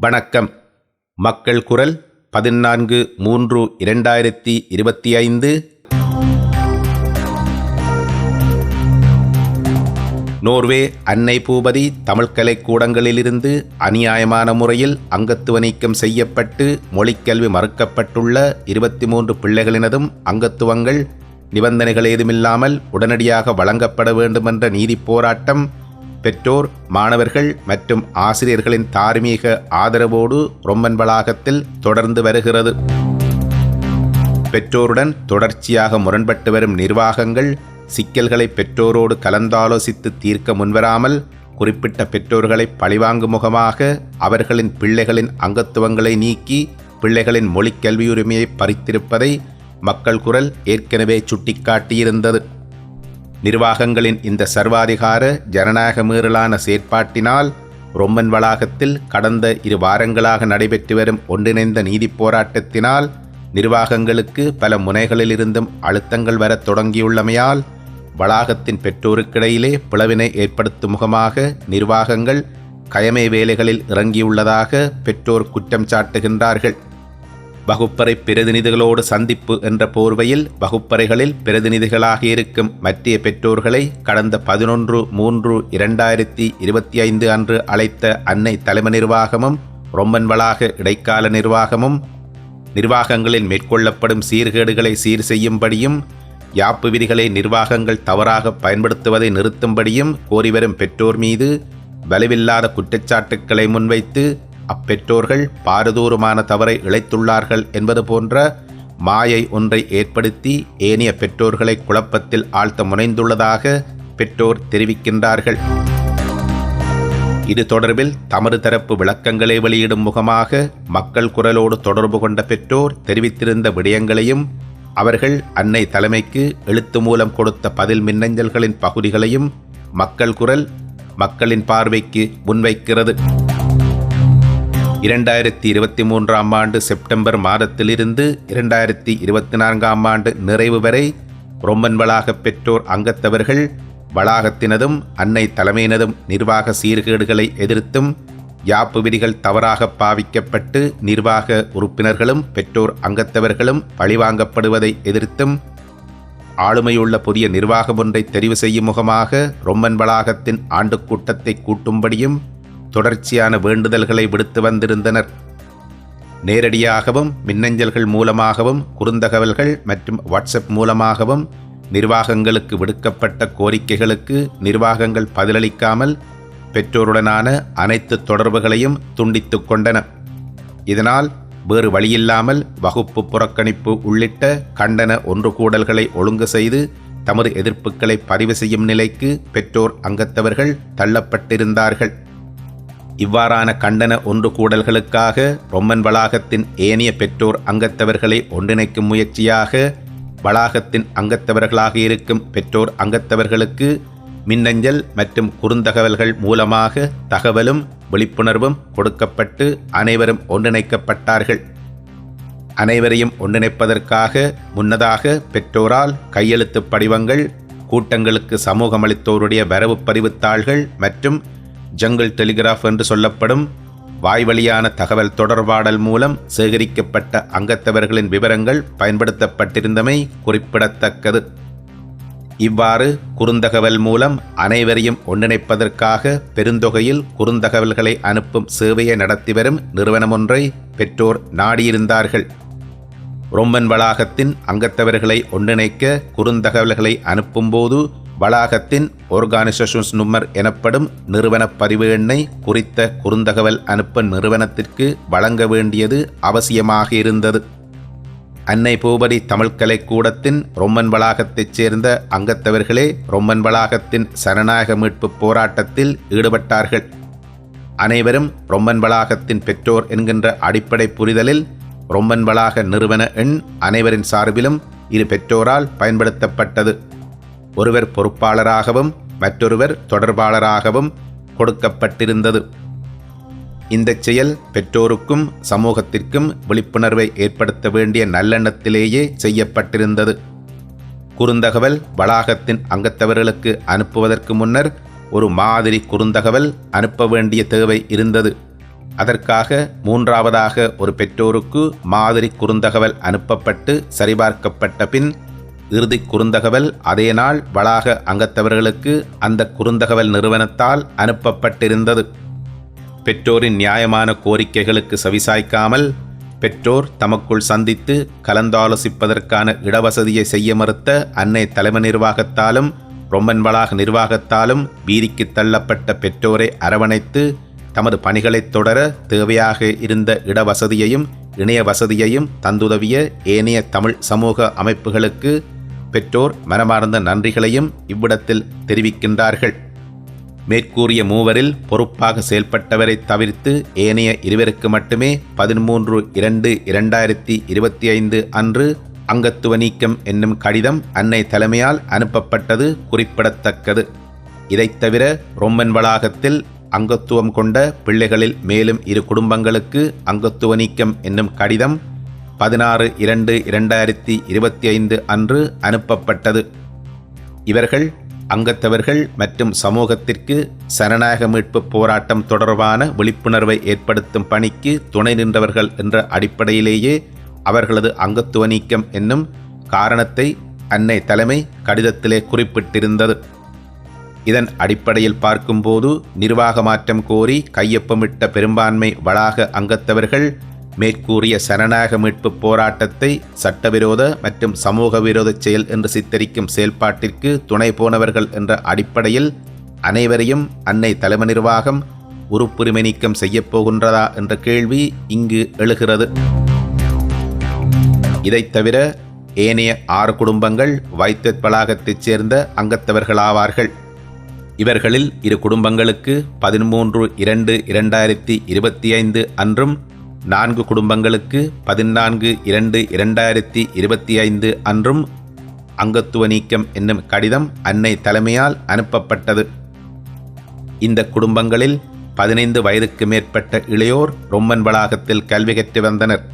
வணக்கம். மக்கள் குரல் பதினான்கு மூன்று இரண்டாயிரத்தி இருபத்தி ஐந்து. நோர்வே அன்னை பூபதி தமிழ்கலை கூடங்களிலிருந்து அநியாயமான முறையில் அங்கத்துவ நீக்கம் செய்யப்பட்டு மொழிக்கல்வி மறுக்கப்பட்டுள்ள இருபத்தி மூன்று பிள்ளைகளினதும் அங்கத்துவங்கள் நிபந்தனைகள் ஏதுமில்லாமல் உடனடியாக வழங்கப்பட வேண்டுமென்ற நீதிப் போராட்டம் பெற்றோர் மாணவர்கள் மற்றும் ஆசிரியர்களின் தார்மீக ஆதரவோடு ரொம்பன் வளாகத்தில் தொடர்ந்து வருகிறது. பெற்றோருடன் தொடர்ச்சியாக முரண்பட்டு வரும் நிர்வாகங்கள் சிக்கல்களை பெற்றோரோடு கலந்தாலோசித்து தீர்க்க முன்வராமல் குறிப்பிட்ட பெற்றோர்களை பழிவாங்கும் முகமாக அவர்களின் பிள்ளைகளின் அங்கத்துவங்களை நீக்கி பிள்ளைகளின் மொழிக் கல்வியுரிமையை பறித்திருப்பதை மக்கள் குரல் ஏற்கனவே சுட்டிக்காட்டியிருந்தது. நிர்வாகங்களின் இந்த சர்வாதிகார ஜனநாயக மீறலான செயற்பாட்டினால் ரொம்மன் வளாகத்தில் கடந்த இரு வாரங்களாக நடைபெற்று வரும் ஒன்றிணைந்த நீதிப் போராட்டத்தினால் நிர்வாகங்களுக்கு பல முனைகளிலிருந்தும் அழுத்தங்கள் வரத் தொடங்கியுள்ளமையால் வளாகத்தின் பெற்றோருக்கிடையிலே பிளவினை ஏற்படுத்தும் முகமாக நிர்வாகங்கள் கயமை வேலைகளில் இறங்கியுள்ளதாக பெற்றோர் குற்றம் சாட்டுகின்றார்கள். வகுப்பறை பிரதிநிதிகளோடு சந்திப்பு என்ற போர்வையில் வகுப்பறைகளில் பிரதிநிதிகளாக இருக்கும் மத்திய பெற்றோர்களை கடந்த பதினொன்று மூன்று இரண்டாயிரத்தி இருபத்தி ஐந்து அன்று அழைத்த அன்னை தலைமை நிர்வாகமும் ரொம்பன் வளாக இடைக்கால நிர்வாகமும் நிர்வாகங்களில் மேற்கொள்ளப்படும் சீர்கேடுகளை சீர் செய்யும்படியும் யாப்பு விதிகளை நிர்வாகங்கள் தவறாக பயன்படுத்துவதை நிறுத்தும்படியும் கோரிவரும் பெற்றோர் மீது வலுவில்லாத குற்றச்சாட்டுக்களை முன்வைத்து அப்பெற்றோர்கள் பாரதூரமான தவறை இழைத்துள்ளார்கள் என்பது போன்ற மாயை ஒன்றை ஏற்படுத்தி ஏனைய பெற்றோர்களை குழப்பத்தில் ஆழ்த்த முனைந்துள்ளதாக பெற்றோர் தெரிவிக்கின்றார்கள். இது தொடர்பில் தமது தரப்பு விளக்கங்களை வெளியிடும் முகமாக மக்கள் குரலோடு தொடர்பு கொண்ட பெற்றோர் தெரிவித்திருந்த விடயங்களையும் அவர்கள் அன்னை தலைமைக்கு எழுத்து மூலம் கொடுத்த பதில் மின்னஞ்சல்களின் பகுதிகளையும் மக்கள் குரல் மக்களின் பார்வைக்கு முன்வைக்கிறது. இரண்டாயிரத்தி இருபத்தி மூன்றாம் ஆண்டு செப்டம்பர் மாதத்திலிருந்து இரண்டாயிரத்தி இருபத்தி நான்காம் ஆண்டு நிறைவு வரை ரொம்பன் வளாக பெற்றோர் அங்கத்தவர்கள் வளாகத்தினதும் அன்னை தலைமையினதும் நிர்வாக சீர்கேடுகளை எதிர்த்தும் யாப்பு விதிகள் தவறாக பாவிக்கப்பட்டு நிர்வாக உறுப்பினர்களும் பெற்றோர் அங்கத்தவர்களும் பழிவாங்கப்படுவதை எதிர்த்தும் ஆளுமையுள்ள புதிய நிர்வாகம் ஒன்றை தெரிவு செய்யும் முகமாக ரொம்பன் வளாகத்தின் ஆண்டு கூட்டத்தை கூட்டும்படியும் தொடர்ச்சியான வேண்டுதல்களை விடுத்து வந்திருந்தனர். நேரடியாகவும் மின்னஞ்சல்கள் மூலமாகவும் குறுந்தகவல்கள் மற்றும் வாட்ஸ்அப் மூலமாகவும் நிர்வாகங்களுக்கு விடுக்கப்பட்ட கோரிக்கைகளுக்கு நிர்வாகங்கள் பதிலளிக்காமல் பெற்றோருடனான அனைத்து தொடர்புகளையும் துண்டித்துக் கொண்டன. இதனால் வேறு வழியில்லாமல் வகுப்பு புறக்கணிப்பு உள்ளிட்ட கண்டன ஒன்று கூடல்களை ஒழுங்கு செய்து தமது எதிர்ப்புகளை பதிவு செய்யும் நிலைக்கு பெற்றோர் அங்கத்தவர்கள் தள்ளப்பட்டிருந்தார்கள். இவ்வாறான கண்டன ஒன்று கூடல்களுக்காக ரொம்மன் வளாகத்தின் ஏனைய பெற்றோர் அங்கத்தவர்களை ஒன்றிணைக்கும் முயற்சியாக வளாகத்தின் அங்கத்தவர்களாக இருக்கும் பெற்றோர் அங்கத்தவர்களுக்கு மின்னஞ்சல் மற்றும் குறுந்தகவல்கள் மூலமாக தகவலும் விழிப்புணர்வும் கொடுக்கப்பட்டு அனைவரும் ஒன்றிணைக்கப்பட்டார்கள். அனைவரையும் ஒன்றிணைப்பதற்காக முன்னதாக பெற்றோரால் கையெழுத்து படிவங்கள் கூட்டங்களுக்கு சமூகமளித்தோருடைய வரவு பதிவுத்தாள்கள் மற்றும் ஜங்கிள் டெலிகிராஃப் என்று சொல்லப்படும் வாய்வழியான தகவல் தொடர்பாடல் மூலம் சேகரிக்கப்பட்ட அங்கத்தவர்களின் விவரங்கள் பயன்படுத்தப்பட்டிருந்தமை குறிப்பிடத்தக்கது. இவ்வாறு குறுந்தகவல் மூலம் அனைவரையும் ஒன்றிணைப்பதற்காக பெருந்தொகையில் குறுந்தகவல்களை அனுப்பும் சேவையை நடத்தி வரும் நிறுவனம் ஒன்றை பெற்றோர் நாடியிருந்தார்கள். ரொம்பன் வளாகத்தின் அங்கத்தவர்களை ஒன்றிணைக்க குறுந்தகவல்களை அனுப்பும்போது வளாகத்தின் ஆர்கானிசேஷன்ஸ் நும்மர் எனப்படும் நிறுவன பதிவு எண்ணை குறித்த குறுந்தகவல் அனுப்ப நிறுவனத்திற்கு வழங்க வேண்டியது அவசியமாக இருந்தது. அன்னை பூபதி தமிழ் கலைக்கூடத்தின் ரொம்மன் வளாகத்தைச் சேர்ந்த அங்கத்தவர்களே ரொம்மன் வளாகத்தின் சனநாயக மீட்பு போராட்டத்தில் ஈடுபட்டார்கள். அனைவரும் ரொம்மன் வளாகத்தின் பெற்றோர் என்கின்ற அடிப்படை புரிதலில் ரொம்மன் வளாக நிறுவன எண் அனைவரின் சார்பிலும் இரு பெற்றோரால் பயன்படுத்தப்பட்டது. ஒருவர் பொறுப்பாளராகவும் மற்றொருவர் தொடர்பாளராகவும் கொடுக்கப்பட்டிருந்தது. இந்த செயல் பெற்றோருக்கும் சமூகத்திற்கும் விழிப்புணர்வை ஏற்படுத்த வேண்டிய நல்லெண்ணத்திலேயே செய்யப்பட்டிருந்தது. குறுந்தகவல் வளாகத்தின் அங்கத்தவர்களுக்கு அனுப்புவதற்கு முன்னர் ஒரு மாதிரி குறுந்தகவல் அனுப்ப வேண்டிய தேவை இருந்தது. அதற்காக மூன்றாவதாக ஒரு பெற்றோருக்கு மாதிரி குறுந்தகவல் அனுப்பப்பட்டு சரிபார்க்கப்பட்ட பின் இறுதி குறுந்தகவல் அதே நாள் வளாக அங்கத்தவர்களுக்கு அந்த குறுந்தகவல் நிறுவனத்தால் அனுப்பப்பட்டிருந்தது. பெற்றோரின் நியாயமான கோரிக்கைகளுக்கு சவிசாய்க்காமல் பெற்றோர் தமக்குள் சந்தித்து கலந்தாலோசிப்பதற்கான இடவசதியை செய்ய மறுத்த அன்னை தலைமை நிர்வாகத்தாலும் ரொம்பன் வளாக நிர்வாகத்தாலும் வீதிக்கு தள்ளப்பட்ட பெற்றோரை அரவணைத்து தமது பணிகளைத் தொடர தேவையாக இருந்த இடவசதியையும் இணைய வசதியையும் தந்துதவிய ஏனைய தமிழ் சமூக அமைப்புகளுக்கு பெற்றோர் மனமார்ந்த நன்றிகளையும் இவ்விடத்தில் தெரிவிக்கின்றார்கள். மேற்கூறிய மூவரில் பொறுப்பாக செயல்பட்டவரை தவிர்த்து ஏனைய இருவருக்கு மட்டுமே பதிமூன்று இரண்டு இரண்டாயிரத்தி இருபத்தி ஐந்து அன்று அங்கத்துவ நீக்கம் என்னும் கடிதம் அன்னை தலைமையால் அனுப்பப்பட்டது குறிப்பிடத்தக்கது. இதைத் தவிர ரொம்மன் வளாகத்தில் அங்கத்துவம் கொண்ட பிள்ளைகளில் மேலும் இரு குடும்பங்களுக்கு அங்கத்துவ நீக்கம் என்னும் கடிதம் பதினாறு இரண்டு இரண்டாயிரத்தி இருபத்தி ஐந்து அன்று அனுப்பப்பட்டது. இவர்கள் அங்கத்தவர்கள் மற்றும் சமூகத்திற்கு சனநாயக மீட்பு போராட்டம் தொடர்பான விழிப்புணர்வை ஏற்படுத்தும் பணிக்கு துணை நின்றவர்கள் என்ற அடிப்படையிலேயே அவர்களது அங்கத்துவ நீக்கம் என்னும் காரணத்தை அன்னை தலைமை கடிதத்திலே குறிப்பிட்டிருந்தது. இதன் அடிப்படையில் பார்க்கும்போது நிர்வாக மாற்றம் கோரி கையொப்பமிட்ட பெரும்பான்மை வளாக அங்கத்தவர்கள் மேற்கூறிய சரணாக மீட்பு போராட்டத்தை சட்டவிரோத மற்றும் சமூக விரோத செயல் என்று சித்தரிக்கும் செயல்பாட்டிற்கு துணை போனவர்கள் என்ற அடிப்படையில் அனைவரையும் அன்னை தலைமை நிர்வாகம் உறுப்புரிமை நீக்கம் செய்யப்போகின்றதா என்ற கேள்வி இங்கு எழுகிறது. இதைத் தவிர ஏனைய ஆறு குடும்பங்கள் வைத்தியத் வளாகத்தைச் சேர்ந்த அங்கத்தவர்களாவார்கள். இவர்களில் இரு குடும்பங்களுக்கு பதிமூன்று இரண்டு இரண்டாயிரத்தி இருபத்தி ஐந்து அன்றும் நான்கு குடும்பங்களுக்கு பதினான்கு இரண்டு இரண்டாயிரத்தி இருபத்தி ஐந்து அன்றும் அங்கத்துவ நீக்கம் என்னும் கடிதம் அன்னை தலைமையால் அனுப்பப்பட்டது. இந்த குடும்பங்களில் பதினைந்து வயதுக்கு மேற்பட்ட இளையோர் ரொம்மன் வளாகத்தில் கல்வி கற்று வந்தனர்.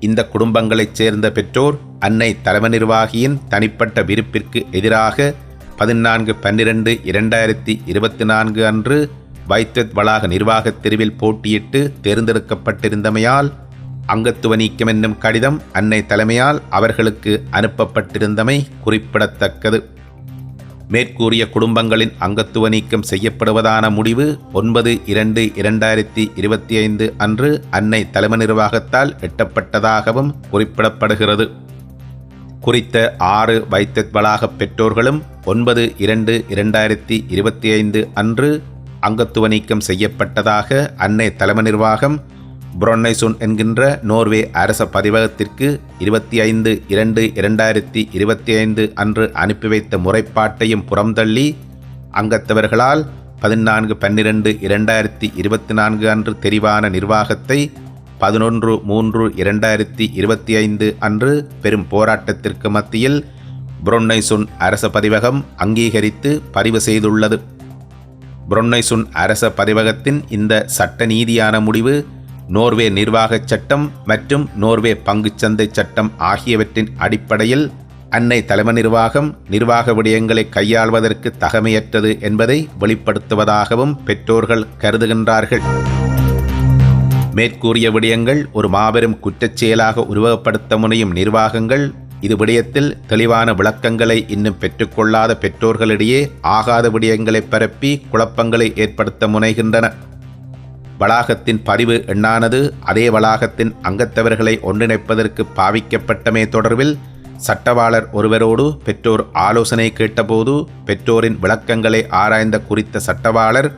இந்த குடும்பங்களைச் சேர்ந்த பெற்றோர் அன்னை தலைமை நிர்வாகியின் தனிப்பட்ட விருப்பிற்கு எதிராக பதினான்கு பன்னிரண்டு இரண்டாயிரத்தி இருபத்தி நான்கு அன்று வைத்தத் வளாக நிர்வாகத் தெருவில் போட்டியிட்டு தேர்ந்தெடுக்கப்பட்டிருந்தமையால் அங்கத்துவ நீக்கம் என்னும் கடிதம் அன்னை தலைமையால் அவர்களுக்கு அனுப்பப்பட்டிருந்தமை குறிப்பிடத்தக்கது. மேற்கூறிய குடும்பங்களின் அங்கத்துவ நீக்கம் செய்யப்படுவதான முடிவு ஒன்பது இரண்டு இரண்டாயிரத்தி இருபத்தி ஐந்து அன்று அன்னை தலைமை நிர்வாகத்தால் எட்டப்பட்டதாகவும் குறிப்பிடப்படுகிறது. குறித்த ஆறு வைத்தத் வளாக பெற்றோர்களும் ஒன்பது இரண்டு இரண்டாயிரத்தி இருபத்தி ஐந்து அன்று அங்கத்துவ நீக்கம் செய்யப்பட்டதாக அன்னை தலைமை நிர்வாகம் புரொன்னைசுன் என்கின்ற நோர்வே அரச பதிவகத்திற்கு இருபத்தி ஐந்து இரண்டு இரண்டாயிரத்தி இருபத்தி ஐந்து அன்று அனுப்பி வைத்த முறைப்பாட்டையும் புறம்தள்ளி அங்கத்தவர்களால் பதினான்கு பன்னிரண்டு இரண்டாயிரத்தி இருபத்தி நான்கு அன்று தெரிவான நிர்வாகத்தை பதினொன்று மூன்று இரண்டாயிரத்தி இருபத்தி ஐந்து அன்று பெரும் போராட்டத்திற்கு மத்தியில் புரொன்னைசுன் அரச பதிவகம் அங்கீகரித்து பதிவு செய்துள்ளது. புரொன்னைசுன் அரச பதிவகத்தின் இந்த சட்ட நீதியான முடிவு நோர்வே நிர்வாகச் சட்டம் மற்றும் நோர்வே பங்குச்சந்தை சட்டம் ஆகியவற்றின் அடிப்படையில் அன்னை தலைமை நிர்வாகம் நிர்வாக விடயங்களை கையாள்வதற்கு தகமையற்றது என்பதை வெளிப்படுத்துவதாகவும் பெற்றோர்கள் கருதுகின்றார்கள். மேற்கூறிய விடயங்கள் ஒரு மாபெரும் குற்றச்செயலாக உருவகப்படுத்த முனையும் நிர்வாகங்கள் இது விடயத்தில் தெளிவான விளக்கங்களை இன்னும் பெற்றுக்கொள்ளாத பெற்றோர்களிடையே ஆகாத விடயங்களை பரப்பி குழப்பங்களை ஏற்படுத்த முனைகின்றன. வளாகத்தின் பதிவு எண்ணானது அதே வளாகத்தின் அங்கத்தவர்களை ஒன்றிணைப்பதற்கு பாவிக்கப்பட்டமே தொடர்பில் சட்டவாளர் ஒருவரோடு பெற்றோர் ஆலோசனை கேட்டபோது பெற்றோரின் விளக்கங்களை ஆராய்ந்த குறித்த சட்டவாளர்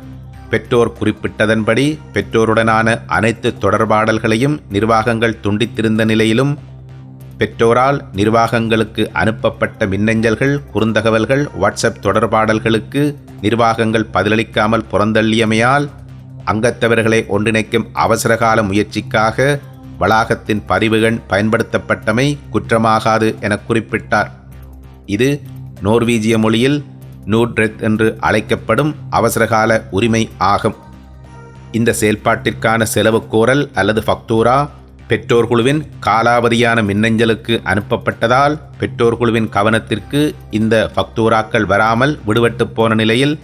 பெற்றோர் குறிப்பிட்டதன்படி பெற்றோருடனான அனைத்து தொடர்பாடல்களையும் நிர்வாகங்கள் துண்டித்திருந்த நிலையிலும் பெற்றோரால் நிர்வாகங்களுக்கு அனுப்பப்பட்ட மின்னஞ்சல்கள் குறுந்தகவல்கள் வாட்ஸ்அப் தொடர்பாடல்களுக்கு நிர்வாகங்கள் பதிலளிக்காமல் புறந்தள்ளியமையால் அங்கத்தவர்களை ஒன்றிணைக்கும் அவசரகால முயற்சிக்காக வளாகத்தின் பதிவுகள் பயன்படுத்தப்பட்டமை குற்றமாகாது என குறிப்பிட்டார். இது நோர்வீஜிய மொழியில் நூட்ரெத் என்று அழைக்கப்படும் அவசரகால உரிமை ஆகும். இந்த செயல்பாட்டிற்கான செலவு கோரல் அல்லது ஃபக்தூரா பெற்றோர் குழுவின் காலாவதியான மின்னஞ்சலுக்கு அனுப்பப்பட்டதால் பெற்றோர் குழுவின் கவனத்திற்கு இந்த ஃபக்தூராக்கள் வராமல் விடுபட்டு போன நிலையில்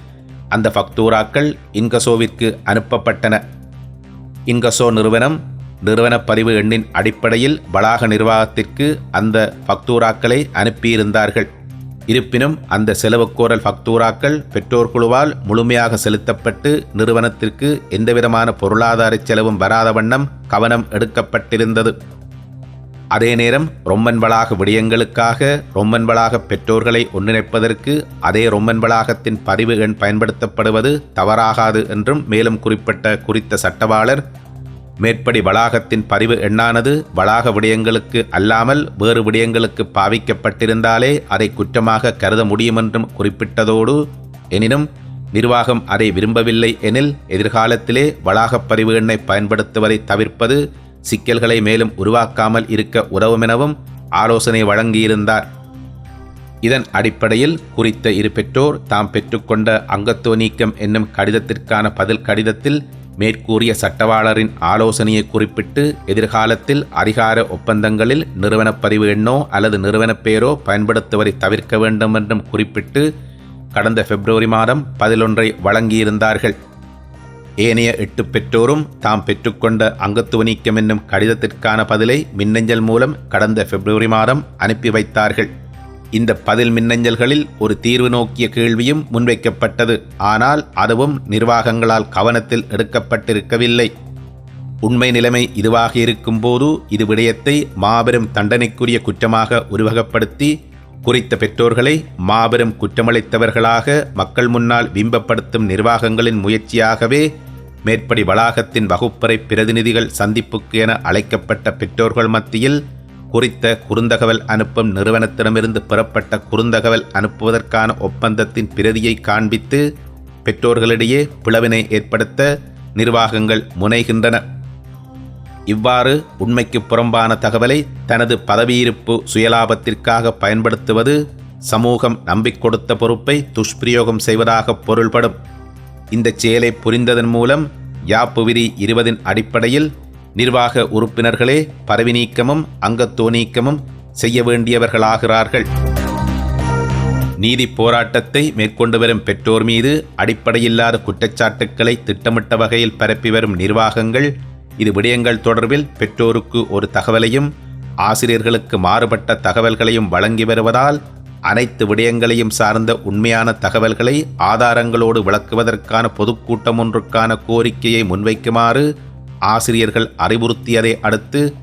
அந்த ஃபக்தூராக்கள் இன்கசோவிற்கு அனுப்பப்பட்டன. இங்கசோ நிறுவனம் நிறுவன பதிவு எண்ணின் அடிப்படையில் வளாக நிர்வாகத்திற்கு அந்த ஃபக்தூராக்களை அனுப்பியிருந்தார்கள். இருப்பினும் அந்த செலவுக்கோரல் ஃபக்தூராக்கள் பெற்றோர் குழுவால் முழுமையாக செலுத்தப்பட்டு நிறுவனத்திற்கு எந்தவிதமான பொருளாதார செலவும் வராத வண்ணம் கவனம் எடுக்கப்பட்டிருந்தது. அதே நேரம் ரொம்மன் வளாக விடயங்களுக்காக ரொம்மன் வளாக பெற்றோர்களை ஒன்றிணைப்பதற்கு அதே ரொம்மன் வளாகத்தின் பதிவு எண் பயன்படுத்தப்படுவது தவறாகாது என்றும் மேலும் குறிப்பிட்ட குறித்த சட்டவாளர் மேற்படி வளாகத்தின் பதிவு எண்ணானது வளாக விடயங்களுக்கு அல்லாமல் வேறு விடயங்களுக்கு பாவிக்கப்பட்டிருந்தாலே அதை குற்றமாக கருத முடியுமென்றும் குறிப்பிட்டதோடு எனினும் நிர்வாகம் அதை விரும்பவில்லை எனில் எதிர்காலத்திலே வளாகப் பதிவு எண்ணை பயன்படுத்துவதை தவிர்ப்பது சிக்கல்களை மேலும் உருவாக்காமல் இருக்க உதவுமெனவும் ஆலோசனை வழங்கியிருந்தார். இதன் அடிப்படையில் குறித்த இரு பெற்றோர் தாம் பெற்றுக்கொண்ட அங்கத்துவ நீக்கம் என்னும் கடிதத்திற்கான பதில் கடிதத்தில் மேற்கூறிய சட்டவாளரின் ஆலோசனையை குறிப்பிட்டு எதிர்காலத்தில் அதிகார ஒப்பந்தங்களில் நிறுவனப் பதிவு எண்ணோ அல்லது நிறுவனப் பெயரோ பயன்படுத்துவதை தவிர்க்க வேண்டும் என்றும் குறிப்பிட்டு கடந்த பிப்ரவரி மாதம் பதிலொன்றை வழங்கியிருந்தார்கள். ஏனைய எட்டு பெற்றோரும் தாம் பெற்றுக்கொண்ட அங்கத்துவ நீக்கம் என்னும் கடிதத்திற்கான பதிலை மின்னஞ்சல் மூலம் கடந்த பிப்ரவரி மாதம் அனுப்பி வைத்தார்கள். இந்த பதில் மின்னஞ்சல்களில் ஒரு தீர்வு நோக்கிய கேள்வியும் முன்வைக்கப்பட்டது. ஆனால் அதுவும் நிர்வாகங்களால் கவனத்தில் எடுக்கப்பட்டிருக்கவில்லை. உண்மை நிலைமை இதுவாக இருக்கும்போது இது விடயத்தை மாபெரும் தண்டனைக்குரிய குற்றமாக உருவகப்படுத்தி குறித்த பெற்றோர்களை மாபெரும் குற்றமளித்தவர்களாக மக்கள் முன்னால் பிம்பப்படுத்தும் நிர்வாகங்களின் முயற்சியாகவே மேற்படி வளாகத்தின் வகுப்பறை பிரதிநிதிகள் சந்திப்புக்கு என அழைக்கப்பட்ட பெற்றோர்கள் மத்தியில் குறித்த குறுந்தகவல் அனுப்பும் நிறுவனத்திடமிருந்து பெறப்பட்ட குறுந்தகவல் அனுப்புவதற்கான ஒப்பந்தத்தின் பிரதியை காண்பித்து பெற்றோர்களிடையே பிளவினை ஏற்படுத்த நிர்வாகங்கள் முனைகின்றன. இவ்வாறு உண்மைக்கு புறம்பான தகவலை தனது பதவியிருப்பு சுயலாபத்திற்காக பயன்படுத்துவது சமூகம் நம்பிக்கொடுத்த பொறுப்பை துஷ்பிரயோகம் செய்வதாக பொருள்படும். இந்த செயலை புரிந்ததன் மூலம் யாப்புவிரி இருபதின் அடிப்படையில் நிர்வாக உறுப்பினர்களே பதவி நீக்கமும் அங்கத்தோ நீக்கமும் செய்ய வேண்டியவர்களாகிறார்கள். நீதி போராட்டத்தை மேற்கொண்டு வரும் பெற்றோர் மீது அடிப்படையில்லாத குற்றச்சாட்டுக்களை திட்டமிட்ட வகையில் பரப்பி வரும் நிர்வாகங்கள் இது விடயங்கள் தொடர்பில் பெற்றோருக்கு ஒரு தகவலையும் ஆசிரியர்களுக்கு மாறுபட்ட தகவல்களையும் வழங்கி வருவதால் அனைத்து விடயங்களையும் சார்ந்த உண்மையான தகவல்களை ஆதாரங்களோடு விளக்குவதற்கான பொதுக்கூட்டம் ஒன்றுக்கான கோரிக்கையை முன்வைக்குமாறு ஆசிரியர்கள் அறிவுறுத்தியதை அடுத்து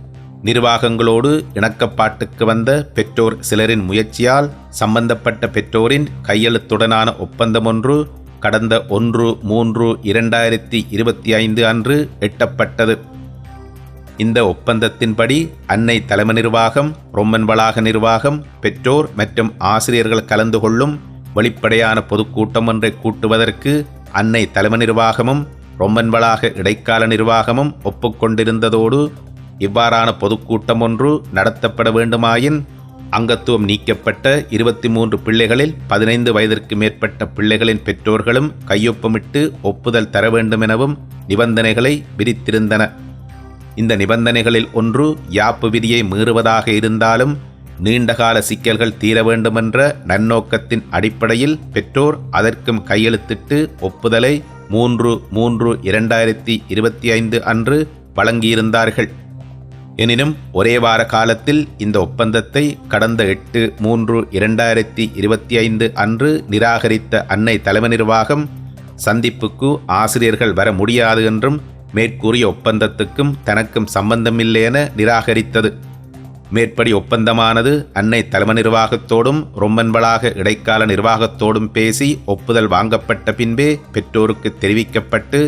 நிர்வாகங்களோடு இணக்கப்பாட்டுக்கு வந்த பெற்றோர் சிலரின் முயற்சியால் சம்பந்தப்பட்ட பெற்றோரின் கையெழுத்துடனான ஒப்பந்தம் ஒன்று கடந்த ஒன்று மூன்று இரண்டாயிரத்தி இருபத்தி ஐந்து அன்று எட்டப்பட்டது. இந்த ஒப்பந்தத்தின்படி அன்னை தலைமை நிர்வாகம் ரொம்மன் வளாக நிர்வாகம் பெற்றோர் மற்றும் ஆசிரியர்கள் கலந்து கொள்ளும் வெளிப்படையான பொதுக்கூட்டம் ஒன்றை கூட்டுவதற்கு அன்னை தலைமை நிர்வாகமும் ரொம்பன்பளாக இடைக்கால நிர்வாகமும் ஒப்புக்கொண்டிருந்ததோடு இவ்வாறான பொதுக்கூட்டம் ஒன்று நடத்தப்பட வேண்டுமாயின் அங்கத்துவம் நீக்கப்பட்ட இருபத்தி மூன்று பிள்ளைகளில் பதினைந்து வயதிற்கு மேற்பட்ட பிள்ளைகளின் பெற்றோர்களும் கையொப்பமிட்டு ஒப்புதல் தர வேண்டுமெனவும் நிபந்தனைகளை விரித்திருந்தன இந்த நிபந்தனைகளில் ஒன்று யாப்பு விதியை மீறுவதாக இருந்தாலும் நீண்டகால சிக்கல்கள் தீர வேண்டுமென்ற நன்னோக்கத்தின் அடிப்படையில் பெற்றோர் அதற்கும் கையெழுத்திட்டு ஒப்புதலை மூன்று மூன்று இரண்டாயிரத்தி இருபத்தி ஐந்து அன்று வழங்கியிருந்தார்கள். எனினும் ஒரே வார காலத்தில் இந்த ஒப்பந்தத்தை கடந்த எட்டு மூன்று இரண்டாயிரத்தி இருபத்தி ஐந்து அன்று நிராகரித்த அன்னை தலைமை நிர்வாகம் சந்திப்புக்கு ஆசிரியர்கள் வர முடியாது என்றும் மேற்கூறிய ஒப்பந்தத்துக்கும் தனக்கும் சம்பந்தமில்லை என நிராகரித்தது. மேற்படி ஒப்பந்தமானது அன்னை தலைமை நிர்வாகத்தோடும் ரொம்பன்பளாக இடைக்கால நிர்வாகத்தோடும் பேசி ஒப்புதல் வாங்கப்பட்ட பின்பே பெற்றோருக்கு தெரிவிக்கப்பட்டு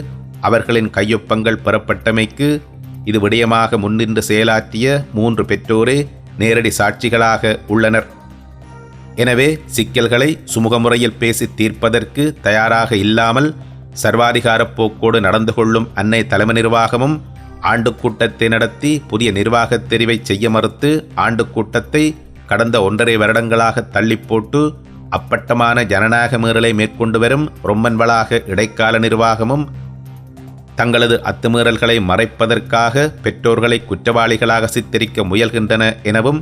அவர்களின் கையொப்பங்கள் பெறப்பட்டமைக்கு இது விடயமாக முன்னின்று செயலாற்றிய மூன்று பெற்றோரே நேரடி சாட்சிகளாக உள்ளனர். எனவே சிக்கல்களை சுமூகமுறையில் பேசி தீர்ப்பதற்கு தயாராக இல்லாமல் சர்வாதிகாரப் போக்கோடு நடந்து கொள்ளும் அன்னை தலைமை நிர்வாகமும் ஆண்டு கூட்டத்தை நடத்தி புதிய நிர்வாகத் தெரிவை செய்ய மறுத்து ஆண்டு கூட்டத்தை கடந்த ஒன்றரை வருடங்களாக தள்ளி போட்டு அப்பட்டமான ஜனநாயக மீறலை மேற்கொண்டு வரும் ரொம்மன் வளாக இடைக்கால நிர்வாகமும் தங்களது அத்துமீறல்களை மறைப்பதற்காக பெற்றோர்களை குற்றவாளிகளாக சித்தரிக்க முயல்கின்றன எனவும்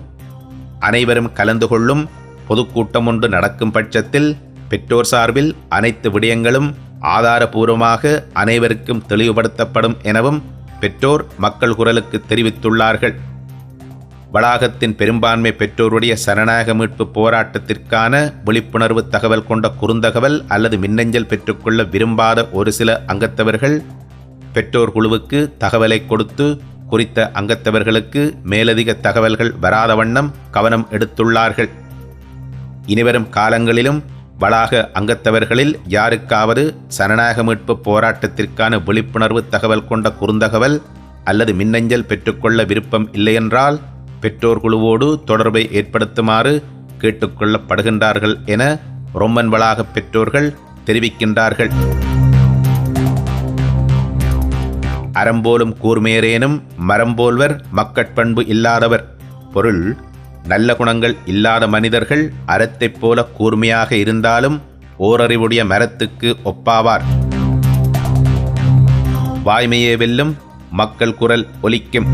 அனைவரும் கலந்து கொள்ளும் பொதுக்கூட்டம் ஒன்று நடக்கும் பட்சத்தில் பெற்றோர் சார்பில் அனைத்து விடயங்களும் ஆதாரபூர்வமாக அனைவருக்கும் தெளிவுபடுத்தப்படும் எனவும் பெற்றோர் மக்கள் குரலுக்கு தெரிவித்துள்ளார்கள். வளாகத்தின் பெரும்பான்மை பெற்றோருடைய சரணாக மீட்பு போராட்டத்திற்கான விழிப்புணர்வு தகவல் கொண்ட குறுந்தகவல் அல்லது மின்னஞ்சல் பெற்றுக்கொள்ள விரும்பாத ஒரு சில அங்கத்தவர்கள் பெற்றோர் குழுவுக்கு தகவலை கொடுத்து குறித்த அங்கத்தவர்களுக்கு மேலதிக தகவல்கள் வராத வண்ணம் கவனம் எடுத்துள்ளார்கள். இனிவரும் காலங்களிலும் வளாக அங்கத்தவர்களில் யாருக்காவது சரணாக மீட்பு போராட்டத்திற்கான விழிப்புணர்வு தகவல் கொண்ட குறுந்தகவல் அல்லது மின்னஞ்சல் பெற்றுக்கொள்ள விருப்பம் இல்லையென்றால் பெற்றோர் குழுவோடு தொடர்பை ஏற்படுத்துமாறு கேட்டுக்கொள்ளப்படுகின்றார்கள் என ரொம்மன் வளாக பெற்றோர்கள் தெரிவிக்கின்றார்கள். அறம்போலும் கூர்மையரேனும் மரம்போல்வர் மக்கட்பண்பு இல்லாதவர். பொருள் நல்ல குணங்கள் இல்லாத மனிதர்கள் அறத்தைப் போல கூர்மையாக இருந்தாலும் ஓரறிவுடைய மரத்துக்கு ஒப்பாவார். வாய்மையே வெல்லும் மக்கள் குரல் ஒலிக்கும்.